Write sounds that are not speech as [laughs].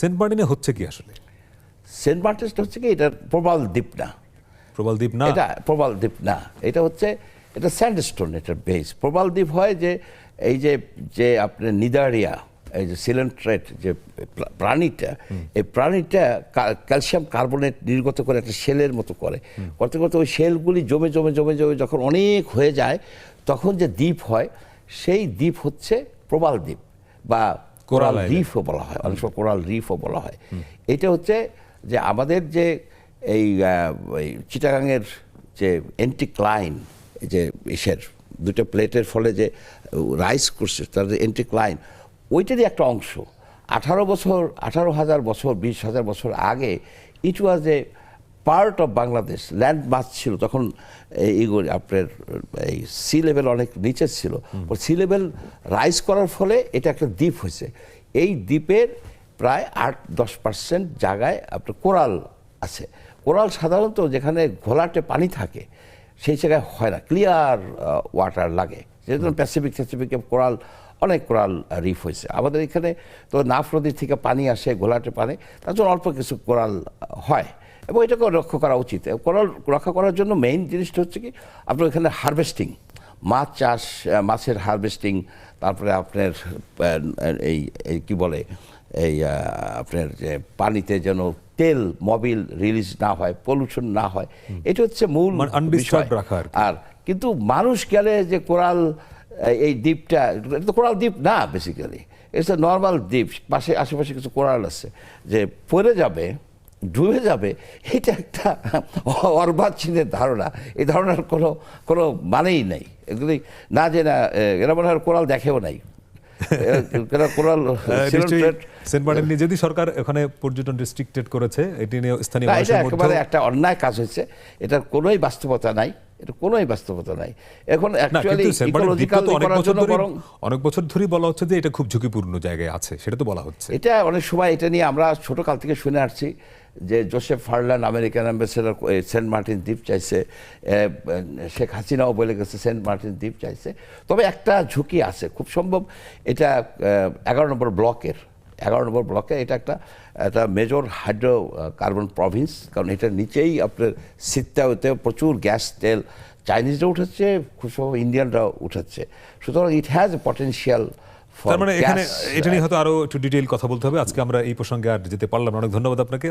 Saint মার্টিনে হচ্ছে কি আসলে? সেন্ট মার্টিনসটা হচ্ছে কি এটা প্রবাল দ্বীপ না। প্রবাল দ্বীপ না? এটা প্রবাল দ্বীপ না। এটা হচ্ছে এটা স্যান্ডস্টোন এটার বেস। প্রবাল দ্বীপ হয় যে এই যে যে আপনার নিদারিয়া এই যে সিলেন্ট্রেট যে প্রাণীটা এই প্রাণীটা ক্যালসিয়াম কার্বনেট নির্গত করে একটা শেলের মতো করে। করতে করতে ওই শেলগুলি জমে জমে জমে জমে যখন অনেক হয়ে যায় তখন যে দ্বীপ হয় সেই দ্বীপ হচ্ছে প্রবাল দ্বীপ বা কোরাল রিফও বলা হয় অনেক সময় কোরাল রিফও বলা হয়। এটা হচ্ছে যে আমাদের যে এই চিটাগাংয়ের যে এন্টিক্লাইন যে ইসের দুটো প্লেটের ফলে যে রাইস করছে তার যে এন্টিক্লাইন ওইটারই একটা অংশ। আঠারো বছর আঠারো হাজার বছর বিশ হাজার বছর আগে it was a part of Bangladesh land mass ছিল তখন এই- এইগুলো আপনার এই সি লেভেল অনেক নিচে ছিল। সি লেভেল রাইজ করার ফলে এটা একটা দ্বীপ হয়েছে। এই দ্বীপের প্রায় আট দশ পার্সেন্ট জায়গায় আপনার কোরাল আছে। কোরাল সাধারণত যেখানে ঘোলাটে পানি থাকে সেই জায়গায় হয় না। ক্লিয়ার ওয়াটার লাগে। যেহেতু প্যাসিফিক প্যাসিফিকে কোরাল অনেক কোরাল রিফ হয়েছে। আমাদের এখানে তো নাফ নদীর থেকে পানি আসে ঘোলাটে পানি তার জন্য অল্প কিছু কোরাল হয়। এবং এটাকে রক্ষা করা উচিত। কোরাল রক্ষা করার জন্য মেইন জিনিসটা হচ্ছে কি আপনার এখানে হারভেস্টিং মাছ চাষ মাছের হারভেস্টিং তারপরে আপনার এই কি বলে এই আপনার যে পানিতে যেন তেল মবিল রিলিজ না হয় পলিউশন না হয় এটা হচ্ছে মূল মানে বিষয়। রাখা আর আর কিন্তু মানুষ গেলে যে কোরাল এই- দ্বীপটা এটা তো কোরাল দ্বীপ না বেসিক্যালি ইটস এ নর্মাল দ্বীপ পাশে আশেপাশে কিছু কোরাল আছে যে পড়ে যাবে ডুবে যাবে এটা একটা [laughs] অর্বাচীনের ধারণা। এই ধারণার কোনো কোনো মানেই নেই। এগুলি না যে না এরা মনে হয় কোরাল দেখেও নাই। [laughs] যদি সরকার ওখানে পর্যটন রেস্ট্রিক্টেড করেছে এটি নিয়ে স্থানীয় এটা একটা অন্যায় কাজ হয়েছে। এটার কোনোই বাস্তবতা নাই। এটা কোনোই বাস্তবতা নাই। এখন অ্যাকচুয়ালি ইকোলজিক্যাল অনেক করার বছর জন্য বরং অনেক বছর ধরেই বলা হচ্ছে যে এটা খুব ঝুঁকিপূর্ণ জায়গায় আছে সেটা তো বলা হচ্ছে। এটা অনেক সময় এটা নিয়ে আমরা ছোট কাল থেকে শুনে আসছি যে Joseph Farland American ambassador Saint Martin দ্বীপ চাইছে শেখ হাসিনাও বলে গেছে সেন্ট মার্টিন দ্বীপ চাইছে। তবে একটা ঝুঁকি আছে খুব সম্ভব এটা এগারো নম্বর ব্লকের এগারো নম্বর ব্লকে এটা একটা একটা মেজর হাইড্রো কার্বন প্রভিন্স কারণ এটার নিচেই আপনার সিত্তাওতে প্রচুর গ্যাস তেল চাইনিজরা উঠাচ্ছে খুব সম্ভব ইন্ডিয়ানরাও উঠাচ্ছে সুতরাং ইট হ্যাজ এ পটেন্সিয়াল তার মানে এখানে এটা নিয়ে হয়তো আরও একটু ডিটেইল কথা বলতে হবে। আজকে আমরা এই প্রসঙ্গে আর যেতে পারলাম অনেক ধন্যবাদ আপনাকে।